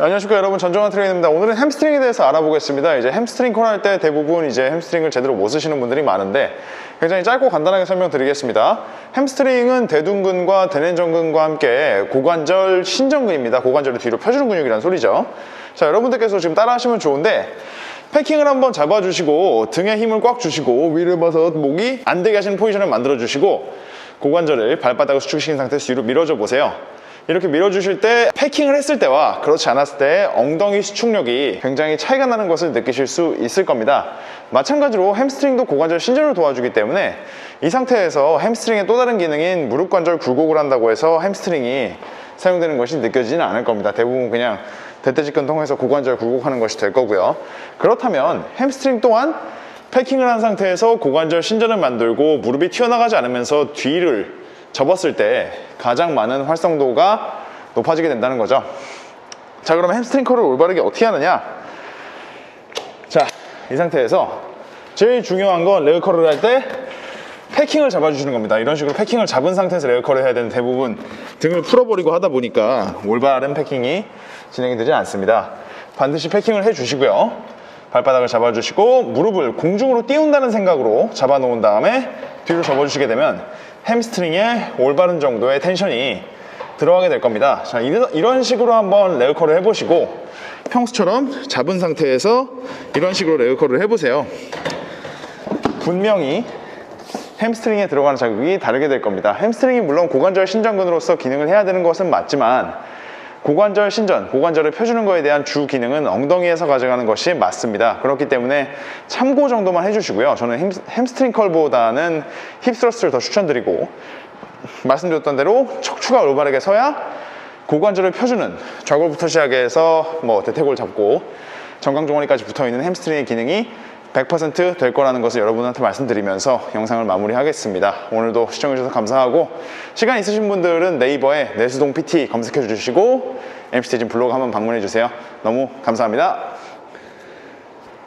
안녕하십니까 여러분. 전종환 트레이너입니다. 오늘은 햄스트링에 대해서 알아보겠습니다. 이제 햄스트링 콜 할 때 대부분 이제 햄스트링을 제대로 못 쓰시는 분들이 많은데 굉장히 짧고 간단하게 설명드리겠습니다. 햄스트링은 대둔근과 대뇌전근과 함께 고관절 신전근입니다. 고관절을 뒤로 펴주는 근육이라는 소리죠. 자 여러분들께서 지금 따라 하시면 좋은데 패킹을 한번 잡아주시고 등에 힘을 꽉 주시고 위를 봐서 목이 안 되게 하시는 포지션을 만들어 주시고 고관절을 발바닥을 수축시킨 상태에서 뒤로 밀어줘 보세요 이렇게 밀어주실 때 패킹을 했을 때와 그렇지 않았을 때 엉덩이 수축력이 굉장히 차이가 나는 것을 느끼실 수 있을 겁니다. 마찬가지로 햄스트링도 고관절 신전을 도와주기 때문에 이 상태에서 햄스트링의 또 다른 기능인 무릎 관절 굴곡을 한다고 해서 햄스트링이 사용되는 것이 느껴지지는 않을 겁니다. 대부분 그냥 대퇴직근 통해서 고관절 굴곡하는 것이 될 거고요. 그렇다면 햄스트링 또한 패킹을 한 상태에서 고관절 신전을 만들고 무릎이 튀어나가지 않으면서 뒤를 접었을 때 가장 많은 활성도가 높아지게 된다는 거죠. 자, 그러면 햄스트링 컬을 올바르게 어떻게 하느냐? 자, 이 상태에서 제일 중요한 건 레그 컬을 할 때 패킹을 잡아주시는 겁니다. 이런 식으로 패킹을 잡은 상태에서 레그 컬을 해야 되는 대부분 등을 풀어버리고 하다 보니까 올바른 패킹이 진행이 되지 않습니다. 반드시 패킹을 해주시고요. 발바닥을 잡아주시고 무릎을 공중으로 띄운다는 생각으로 잡아놓은 다음에 뒤로 접어주시게 되면 햄스트링에 올바른 정도의 텐션이 들어가게 될 겁니다. 자, 이런, 식으로 한번 레그컬을 해보시고 평소처럼 잡은 상태에서 이런 식으로 레그컬을 해보세요. 분명히 햄스트링에 들어가는 자극이 다르게 될 겁니다. 햄스트링이 물론 고관절 신전근으로서 기능을 해야 되는 것은 맞지만 고관절 신전, 고관절을 펴주는 것에 대한 주 기능은 엉덩이에서 가져가는 것이 맞습니다. 그렇기 때문에 참고 정도만 해주시고요. 저는 햄, 햄스트링 컬보다는 힙스러스를 더 추천드리고 말씀드렸던 대로 척추가 올바르게 서야 고관절을 펴주는 좌골부터 시작해서 뭐 대퇴골 잡고 정강종아리까지 붙어있는 햄스트링의 기능이 100%될 거라는 것을 여러분한테 말씀드리면서 영상을 마무리하겠습니다. 오늘도 시청해주셔서 감사하고 시간 있으신 분들은 네이버에 내수동 PT 검색해 주시고 MCT진 블로그 한번 방문해 주세요. 너무 감사합니다.